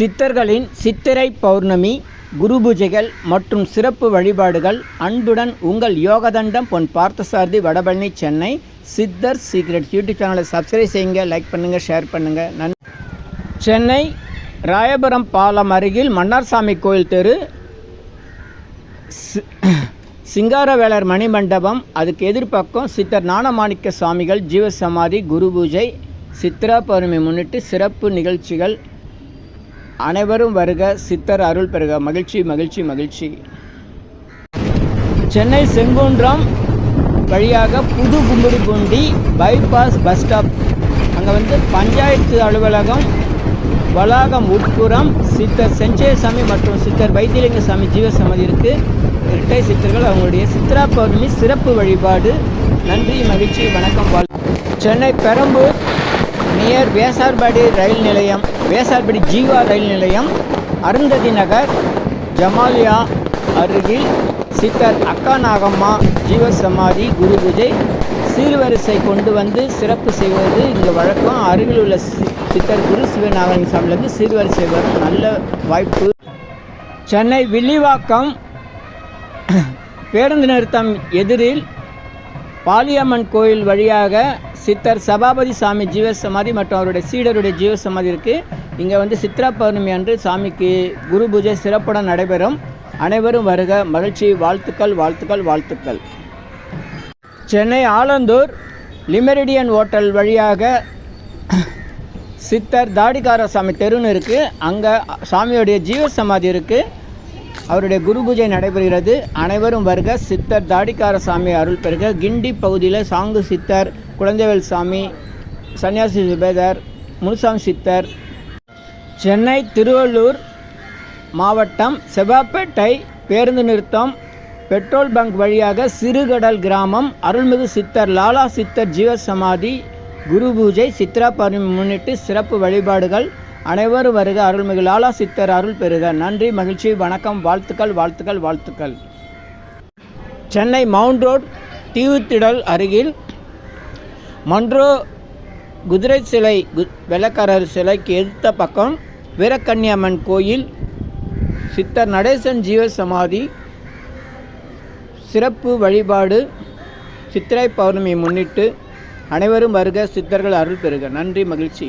சித்தர்களின் சித்திரை பௌர்ணமி குரு பூஜைகள் மற்றும் சிறப்பு வழிபாடுகள் அன்புடன் உங்கள் யோகதண்டம் பொன் பார்த்தசாரதி வடபழனி சென்னை சித்தர் சீக்ரெட்ஸ் யூடியூப் சேனலை சப்ஸ்கிரைப் செய்யுங்க லைக் பண்ணுங்கள் ஷேர் பண்ணுங்கள் நன் சென்னை ராயபுரம் பாலம் அருகில் மன்னார்சாமி கோயில் தெரு சிங்காரவேலர் மணிமண்டபம். அதுக்கு எதிர்ப்பக்கம் சித்தர் ஞானமாணிக்க சுவாமிகள் ஜீவசமாதி குரு பூஜை சித்ரா பௌர்ணமி முன்னிட்டு சிறப்பு நிகழ்ச்சிகள் அனைவரும் வருக சித்தர் அருள் பெறுக. மகிழ்ச்சி மகிழ்ச்சி மகிழ்ச்சி. சென்னை செங்குன்றம் வழியாக புது கும்படிப்பூண்டி பைபாஸ் பஸ் ஸ்டாப். அங்கே வந்து பஞ்சாயத்து அலுவலகம் வளாகம் உட்புறம் சித்தர் செஞ்சயசாமி மற்றும் சித்தர் வைத்தியலிங்க சாமி ஜீவசமாதி இருக்குது இரட்டை சித்தர்கள் அவங்களுடைய சித்ரா பௌர்ணமி சிறப்பு வழிபாடு. நன்றி மகிழ்ச்சி வணக்கம் வாழ் சென்னை பெரம்பூர் நியர் வேசார்பாடி ரயில் நிலையம். வேசார்படி ஜீவா ரயில் நிலையம் அருந்ததி நகர் ஜமாலியா அருகில் சித்தர் அக்கா நாகம்மா ஜீவசமாதி குரு பூஜை. சீர்வரிசை கொண்டு வந்து சிறப்பு செய்வது இங்கே வழக்கம். அருகில் உள்ள சித்தர் குரு சிவநாகலிங்க சாமியிலேருந்து சீர்வரிசை வரும் நல்ல வாய்ப்பு. சென்னை வில்லிவாக்கம் பேருந்து நிறுத்தம் எதிரில் பாலியம்மன் கோயில் வழியாக சித்தர் சபாபதி சாமி ஜீவசமாதி மற்றும் அவருடைய சீடருடைய ஜீவசமாதி இருக்குது இங்கே வந்து சித்ரா பௌர்ணமி அன்று சாமிக்கு குரு பூஜை சிறப்புடன் நடைபெறும். அனைவரும் வருக. மகிழ்ச்சி. வாழ்த்துக்கள் வாழ்த்துக்கள் வாழ்த்துக்கள். சென்னை ஆலந்தூர் லிமெரிடியன் ஹோட்டல் வழியாக சித்தர் தாடிகார சாமி தெருன்னு இருக்குது அங்கே சாமியோடைய ஜீவசமாதி இருக்குது அவருடைய குரு பூஜை நடைபெறுகிறது. அனைவரும் வருக சித்தர் தாடிக்கார சாமி அருள் பெறுக. கிண்டி பகுதியில் சாங்கு சித்தர் குழந்தைவேல் சாமி சன்னியாசி சுபேதர் முனுசாமி சித்தர். சென்னை திருவள்ளூர் மாவட்டம் செவ்வாப்பேட்டை பேருந்து நிறுத்தம் பெட்ரோல் பங்க் வழியாக சிறுகடல் கிராமம் அருள்மிகு சித்தர் லாலா சித்தர் ஜீவசமாதி குரு பூஜை சித்ரா பௌர்ணமி முன்னிட்டு சிறப்பு வழிபாடுகள் அனைவரும் வருக. அருள்மிகு லாலா சித்தர் அருள் பெறுக. நன்றி மகிழ்ச்சி வணக்கம் வாழ்த்துக்கள் வாழ்த்துக்கள் வாழ்த்துக்கள். சென்னை மவுண்ட் ரோட் தீவுத்திடல் அருகில் மன்றோ குதிரை சிலை கு வெள்ளக்காரர் சிலைக்கு எதிர்த்த பக்கம் வீரக்கன்னியம்மன் கோயில். சித்தர் நடேசன் ஜீவ சமாதி. சிறப்பு வழிபாடு. சித்திரை பௌர்ணமி முன்னிட்டு அனைவரும் வருக. சித்தர்கள் அருள் பெறுக. நன்றி மகிழ்ச்சி.